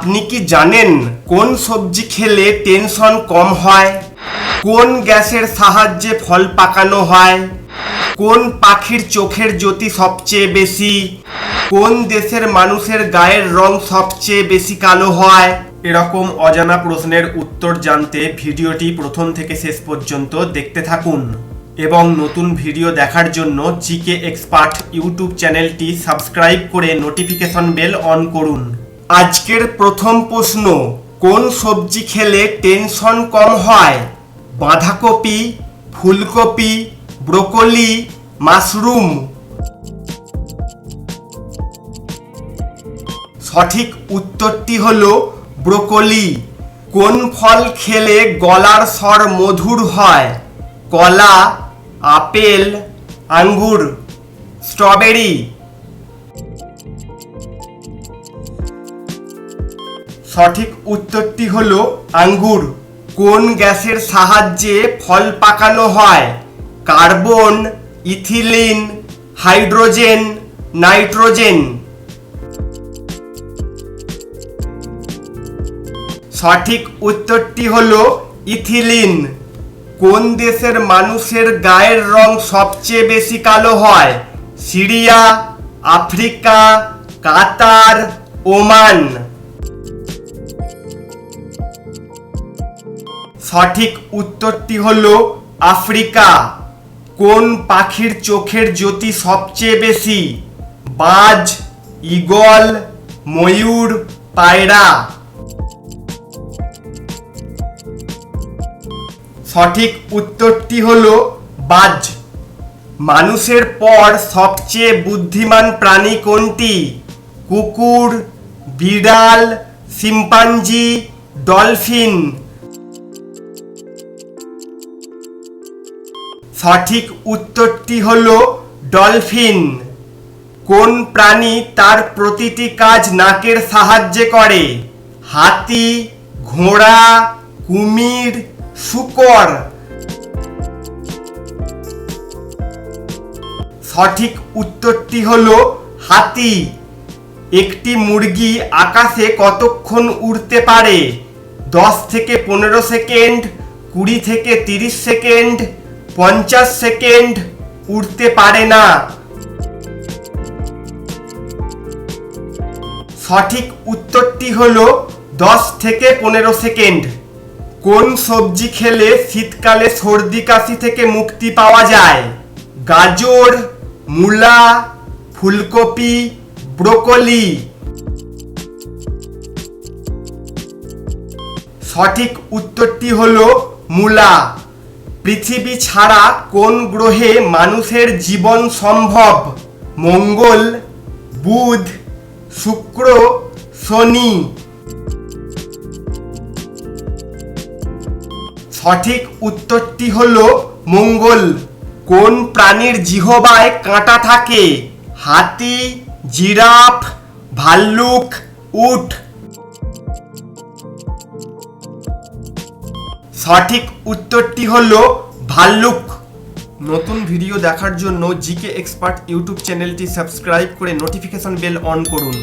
আপনি কি জানেন কোন সবজি খেলে টেনশন কম হয়? কোন গ্যাসের সাহায্যে ফল পাকানো হয়? কোন পাখির চোখের জ্যোতি সবচেয়ে বেশি? কোন দেশের মানুষের গায়ের রং সবচেয়ে বেশি কালো হয়? এরকম অজানা প্রশ্নের উত্তর জানতে ভিডিওটি প্রথম থেকে শেষ পর্যন্ত দেখতে থাকুন। এবং নতুন ভিডিও দেখার জন্য জিকে এক্সপার্ট ইউটিউব চ্যানেলটি সাবস্ক্রাইব করে নোটিফিকেশন বেল অন করুন। আজকের প্রথম প্রশ্ন, কোন সবজি খেলে টেনশন কম হয়? বাঁধাকপি, ফুলকপি, ব্রোকলি, মাশরুম? সঠিক উত্তরটি হল ব্রোকলি। কোন ফল খেলে গলার স্বর মধুর হয়? কলা, আপেল, আঙ্গুর, স্ট্রবেরি। সঠিক উত্তরটি হলো আঙ্গুর। কোন গ্যাসের সাহায্যে ফল পাকানো হয়? Carbon, ethylene, hydrogen, nitrogen. সঠিক উত্তরটি হল ইথিলিন। কোন দেশের মানুষের গায়ের রং সবচেয়ে বেশি কালো হয়? Syria, Africa, Qatar, Oman. সঠিক উত্তরটি হল আফ্রিকা। কোন পাখির চোখের জ্যোতি সবচেয়ে বেশি? বাজ, ঈগল, ময়ূর, পায়রা। সঠিক উত্তরটি হল বাজ। মানুষের পর সবচেয়ে বুদ্ধিমান প্রাণী কোনটি? কুকুর, বিড়াল শিম্পাঞ্জি ডলফিন। সঠিক উত্তরটি হল ডলফিন। কোন প্রাণী তার প্রতিটি কাজ নাকের সাহায্যে করে? হাতি, ঘোড়া, কুমির, শুকর। সঠিক উত্তরটি হল হাতি। একটি মুরগি আকাশে কতক্ষণ উড়তে পারে? দশ থেকে পনেরো সেকেন্ড, কুড়ি থেকে তিরিশ সেকেন্ড পঞ্চাশ সেকেন্ড উড়তে পারে না। সঠিক উত্তরটি হল দশ থেকে পনেরো সেকেন্ড। কোন সবজি খেলে শীতকালে সর্দি কাশি থেকে মুক্তি পাওয়া যায়? গাজর, মূলা, ফুলকপি, ব্রোকলি। সঠিক উত্তরটি হলো মূলা। পৃথিবী ছাড়া কোন গ্রহে মানুষের জীবন সম্ভব? মঙ্গল, বুধ, শুক্র, শনি। সঠিক উত্তরটি হল মঙ্গল। কোন প্রাণীর জিহবায় কাঁটা থাকে? হাতি, জিরাফ, ভাল্লুক, উট। সঠিক উত্তরটি হল ভাল্লুক। নতুন ভিডিও দেখার জন্য জিকে এক্সপার্ট ইউটিউব চ্যানেলটি সাবস্ক্রাইব করে নোটিফিকেশন বেল অন করুন।